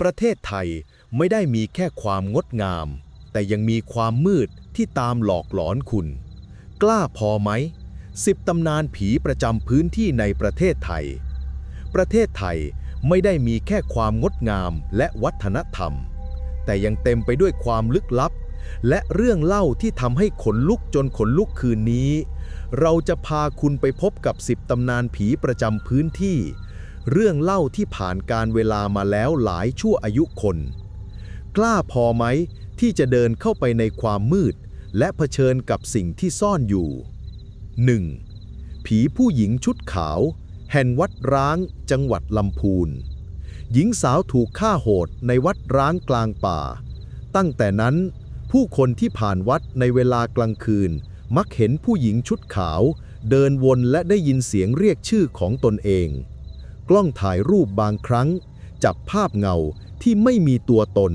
ประเทศไทยไม่ได้มีแค่ความงดงาม แต่ยังมีความมืดที่ตามหลอกหลอนคุณ กล้าพอไหมสิบตำนานผีประจำพื้นที่ในประเทศไทย ประเทศไทยไม่ได้มีแค่ความงดงามและวัฒนธรรม แต่ยังเต็มไปด้วยความลึกลับ และเรื่องเล่าที่ทำให้ขนลุกจนขนลุกคืนนี้ เราจะพาคุณไปพบกับสิบตำนานผีประจำพื้นที่ เรื่องเล่าที่ผ่านการเวลามาแล้วหลายชั่วอายุคน กล้าพอไหมที่จะเดินเข้าไปในความมืด และเผชิญกับสิ่งที่ซ่อนอยู่ 1. ผีผู้หญิงชุดขาว แห่งวัดร้างจังหวัดลำพูน หญิงสาวถูกฆ่าโหดในวัดร้างกลางป่า ตั้งแต่นั้นผู้คนที่ผ่านวัดในเวลากลางคืน มักเห็นผู้หญิงชุดขาว เดินวนและได้ยินเสียงเรียกชื่อของตนเอง กล้องถ่ายรูปบางครั้ง จับภาพเงาที่ไม่มีตัวตน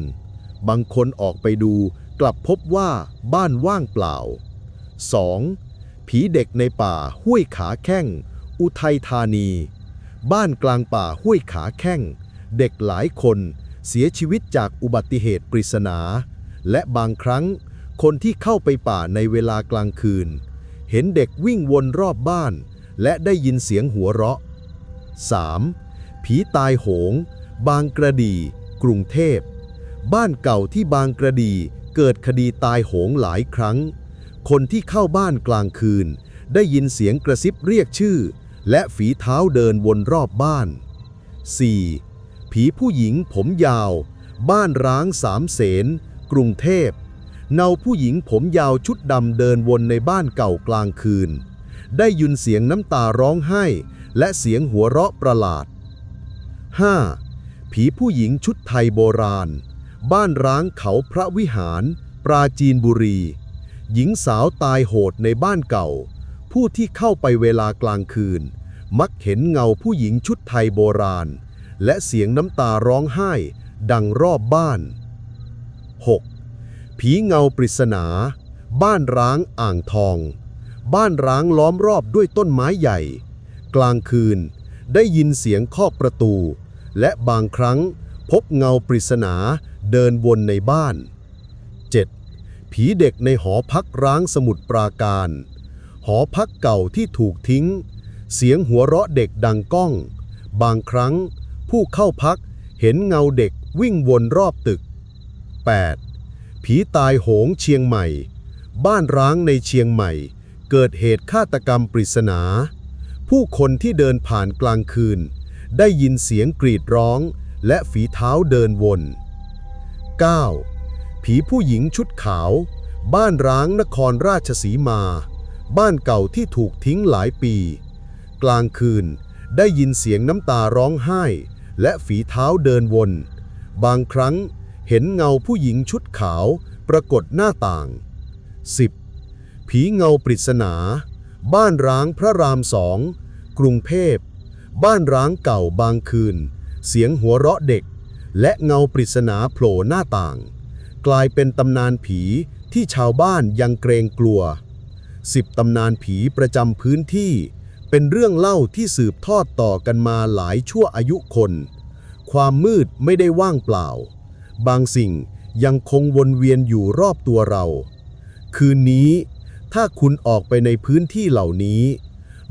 บางคนออกไปดูกลับพบว่าบ้านว่างเปล่า 2. ผีเด็กในป่าห้วยขาแข้ง อุทัยธานี บ้านกลางป่าห้วยขาแข้ง เด็กหลายคนเสียชีวิตจากอุบัติเหตุปริศนา และบางครั้ง คนที่เข้าไปป่าในเวลากลางคืน เห็นเด็กวิ่งวนรอบบ้าน และได้ยินเสียงหัวเราะ 3. ผีตายโหง บางกระดี กรุงเทพ บ้านเก่าที่บางกระดีเกิดคดีตายโหงหลายครั้ง คนที่เข้าบ้านกลางคืน ได้ยินเสียงกระซิบเรียกชื่อ และฝีเท้าเดินวนรอบบ้าน 4. ผีผู้หญิงผมยาว บ้านร้างสามเสน กรุงเทพเงาผู้หญิงผมยาวชุดดำเดินวนในบ้านเก่ากลางคืน ได้ยินเสียงน้ำตาร้องไห้ และเสียงหัวเราะประหลาด 5. ผีผู้หญิงชุดไทยโบราณ บ้านร้างเขาพระวิหาร ปราจีนบุรี หญิงสาวตายโหดในบ้านเก่า ผู้ที่เข้าไปเวลากลางคืน มักเห็นเงาผู้หญิงชุดไทยโบราณ และเสียงน้ำตาร้องไห้ ดังรอบบ้าน 6. ผีเงาปริศนา บ้านร้างอ่างทอง บ้านร้างล้อมรอบด้วยต้นไม้ใหญ่ กลางคืน ได้ยินเสียงเคาะประตู และบางครั้งพบเงาปริศนาเดินวนในบ้าน 7. ผีเด็กในหอพักร้างสมุดปราการ หอพักเก่าที่ถูกทิ้ง เสียงหัวเราะเด็กดังก้อง บางครั้งผู้เข้าพักเห็นเงาเด็กวิ่งวนรอบตึก 8. ผีตายโหงเชียงใหม่ บ้านร้างในเชียงใหม่ เกิดเหตุฆาตกรรมปริศนา ผู้คนที่เดินผ่านกลางคืน ได้ยินเสียงกรีดร้อง และฝีเท้าเดินวน 9. ผีผู้หญิงชุดขาว บ้านร้างนครราชสีมา บ้านเก่าที่ถูกทิ้งหลายปี กลางคืนได้ยินเสียงน้ำตาร้องไห้ และฝีเท้าเดินวน บางครั้งเห็นเงาผู้หญิงชุดขาวปรากฏหน้าต่าง 10. ผีเงาปริศนา บ้านร้างพระรามสอง กรุงเทพ บ้านร้างเก่าบางคืน เสียงหัวเราะเด็ก และเงาปริศนาโผล่หน้าต่าง กลายเป็นตำนานผีที่ชาวบ้านยังเกรงกลัวสิบตำนานผีประจำพื้นที่ เป็นเรื่องเล่าที่สืบทอดต่อกันมาหลายชั่วอายุคน ความมืดไม่ได้ว่างเปล่า บางสิ่งยังคงวนเวียนอยู่รอบตัวเรา คืนนี้ ถ้าคุณออกไปในพื้นที่เหล่านี้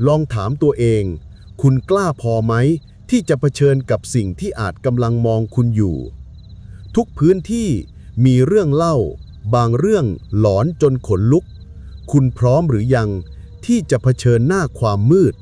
ลองถามตัวเอง คุณกล้าพอไหม ที่จะเผชิญกับสิ่งที่อาจกำลังมองคุณอยู่ ทุกพื้นที่มีเรื่องเล่า บางเรื่องหลอนจนขนลุก คุณพร้อมหรือยังที่จะเผชิญหน้าความมืด